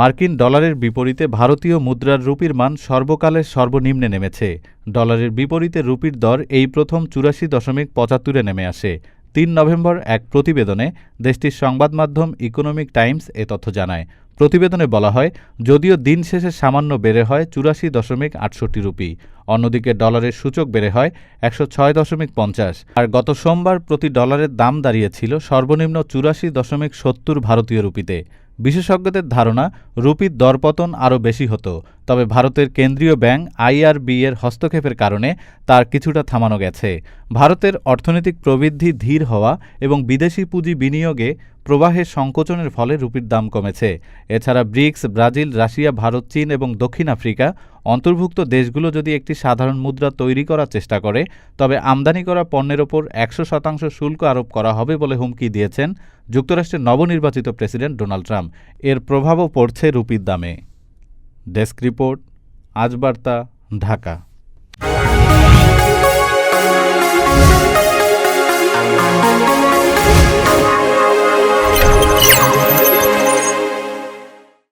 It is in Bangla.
মার্কিন ডলারের বিপরীতে ভারতীয় মুদ্রার রুপির মান সর্বকালের সর্বনিম্নে নেমেছে। ডলারের বিপরীতে রুপির দর এই প্রথম চুরাশি দশমিক পঁচাত্তরে নেমে আসে। তিন নভেম্বর এক প্রতিবেদনে দেশটির সংবাদ মাধ্যম ইকোনমিক টাইমস এ তথ্য জানায়। প্রতিবেদনে বলা হয়, যদিও দিন শেষে সামান্য বেড়ে হয় চুরাশি দশমিক আটষট্টি রুপি, অন্যদিকে ডলারের সূচক বেড়ে হয় একশো ছয় দশমিক পঞ্চাশ। আর গত সোমবার প্রতি ডলারের দাম দাঁড়িয়েছিল সর্বনিম্ন চুরাশি দশমিক সত্তর ভারতীয় রুপিতে। বিশেষজ্ঞদের ধারণা, রুপির দরপতন আরও বেশি হতো, তবে ভারতের কেন্দ্রীয় ব্যাংক আইআরবি এর হস্তক্ষেপের কারণে তার কিছুটা থামানো গেছে। ভারতের অর্থনৈতিক প্রবৃদ্ধি ধীর হওয়া এবং বিদেশি পুঁজি বিনিয়োগে প্রবাহের সংকোচনের ফলে রুপির দাম কমেছে। এছাড়া ব্রিক্স, ব্রাজিল, রাশিয়া, ভারত, চীন এবং দক্ষিণ আফ্রিকা অন্তর্ভুক্ত দেশগুলো যদি একটি সাধারণ মুদ্রা তৈরি করার চেষ্টা করে, তবে আমদানি করা পণ্যের ওপর একশো শতাংশ শুল্ক আরোপ করা হবে বলে হুমকি দিয়েছেন যুক্তরাষ্ট্রের নবনির্বাচিত প্রেসিডেন্ট ডোনাল্ড ট্রাম্প। এর প্রভাবও পড়ছে রুপির দামে। ডেস্ক রিপোর্ট, আজ বার্তা, ঢাকা।